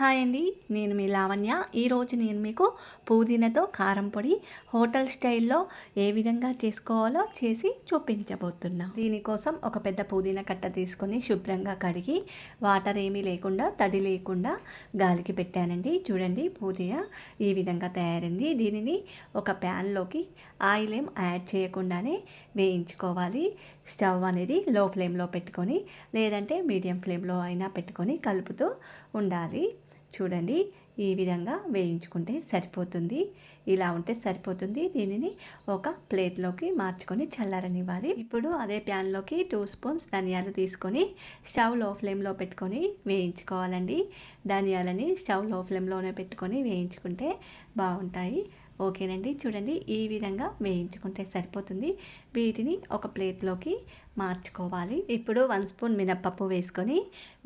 Hi అండి నేను మీ లావణ్య. ఈరోజు నేను మీకు పుదీనాతో కారం పొడి హోటల్ స్టైల్లో ఏ విధంగా చేసుకోవాలో చేసి చూపించబోతున్నా. దీనికోసం ఒక పెద్ద పుదీనా కట్ట తీసుకొని శుభ్రంగా కడిగి వాటర్ ఏమీ లేకుండా తడి లేకుండా గాలికి పెట్టానండి. చూడండి పుదీనా ఈ విధంగా తయారైంది. దీనిని ఒక ప్యాన్లోకి ఆయిల్ ఏం యాడ్ చేయకుండానే వేయించుకోవాలి. స్టవ్ అనేది లో ఫ్లేమ్లో పెట్టుకొని లేదంటే మీడియం ఫ్లేమ్లో అయినా పెట్టుకొని కలుపుతూ ఉండాలి. చూడండి ఈ విధంగా వేయించుకుంటే సరిపోతుంది. ఇలా ఉంటే సరిపోతుంది. దీనిని ఒక ప్లేట్లోకి మార్చుకొని చల్లారనివ్వాలి. ఇప్పుడు అదే ప్యాన్లోకి టూ స్పూన్స్ ధనియాలు తీసుకొని స్టవ్లో ఫ్లేమ్లో పెట్టుకొని వేయించుకోవాలండి. ధనియాలని స్టవ్లో ఫ్లేమ్లోనే పెట్టుకొని వేయించుకుంటే బాగుంటాయి. ఓకేనండి. చూడండి ఈ విధంగా వేయించుకుంటే సరిపోతుంది. వీటిని ఒక ప్లేట్లోకి మార్చుకోవాలి. ఇప్పుడు వన్ స్పూన్ మినప్పప్పు వేసుకొని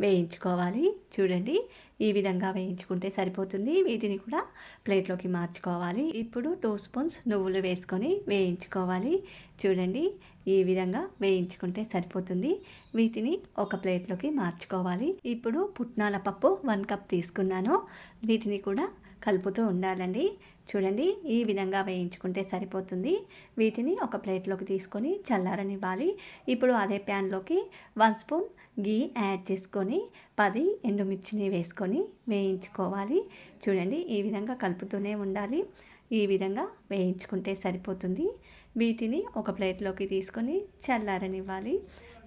వేయించుకోవాలి. చూడండి ఈ విధంగా వేయించుకుంటే సరిపోతుంది. వీటిని కూడా ప్లేట్లోకి మార్చుకోవాలి. ఇప్పుడు టూ స్పూన్స్ నువ్వులు వేసుకొని వేయించుకోవాలి. చూడండి ఈ విధంగా వేయించుకుంటే సరిపోతుంది. వీటిని ఒక ప్లేట్లోకి మార్చుకోవాలి. ఇప్పుడు పుట్నాల పప్పు వన్ కప్ తీసుకున్నాను. వీటిని కూడా కలుపుతూ ఉండాలండి. చూడండి ఈ విధంగా వేయించుకుంటే సరిపోతుంది. వీటిని ఒక ప్లేట్లోకి తీసుకొని చల్లారనివ్వాలి. ఇప్పుడు అదే ప్యాన్లోకి వన్ స్పూన్ గీ యాడ్ చేసుకొని పది ఎండుమిర్చిని వేసుకొని వేయించుకోవాలి. చూడండి ఈ విధంగా కలుపుతూనే ఉండాలి. ఈ విధంగా వేయించుకుంటే సరిపోతుంది. వీటిని ఒక ప్లేట్లోకి తీసుకొని చల్లారనివ్వాలి.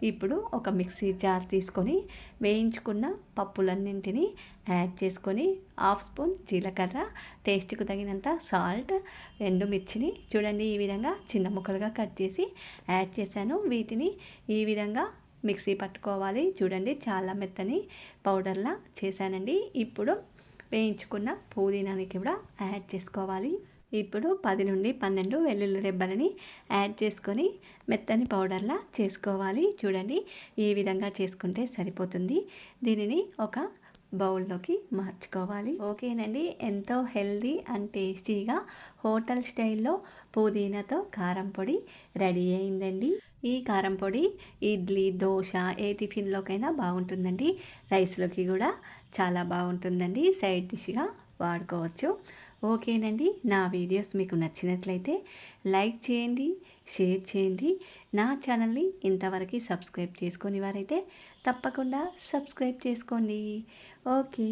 ఇప్పుడు ఒక మిక్సీ జార్ తీసుకొని వేయించుకున్న పప్పులన్నింటినీ యాడ్ చేసుకొని హాఫ్ స్పూన్ జీలకర్ర టేస్ట్కు తగినంత సాల్ట్ రెండు మిర్చిని చూడండి ఈ విధంగా చిన్న ముక్కలుగా కట్ చేసి యాడ్ చేశాను. వీటిని ఈ విధంగా మిక్సీ పట్టుకోవాలి. చూడండి చాలా మెత్తని పౌడర్లా చేశానండి. ఇప్పుడు వేయించుకున్న పుదీనాని కూడా యాడ్ చేసుకోవాలి. ఇప్పుడు పది నుండి పన్నెండు వెల్లుల్లి రెబ్బలని యాడ్ చేసుకొని మెత్తని పౌడర్లా చేసుకోవాలి. చూడండి ఈ విధంగా చేసుకుంటే సరిపోతుంది. దీనిని ఒక బౌల్లోకి మార్చుకోవాలి. ఓకేనండి ఎంతో హెల్దీ అండ్ టేస్టీగా హోటల్ స్టైల్లో పుదీనాతో కారం పొడి రెడీ అయిందండి. ఈ కారం పొడి ఇడ్లీ దోశ ఏ టిఫిన్లోకైనా బాగుంటుందండి. రైస్లోకి కూడా చాలా బాగుంటుందండి. సైడ్ డిష్గా వాడుకోవచ్చు. ఓకేనండి. నా వీడియోస్ మీకు నచ్చినట్లయితే లైక్ చేయండి షేర్ చేయండి. నా ఛానల్ని ఇంతవరకు సబ్స్క్రైబ్ చేసుకొని వారైతే తప్పకుండా సబ్స్క్రైబ్ చేసుకోండి. ఓకే.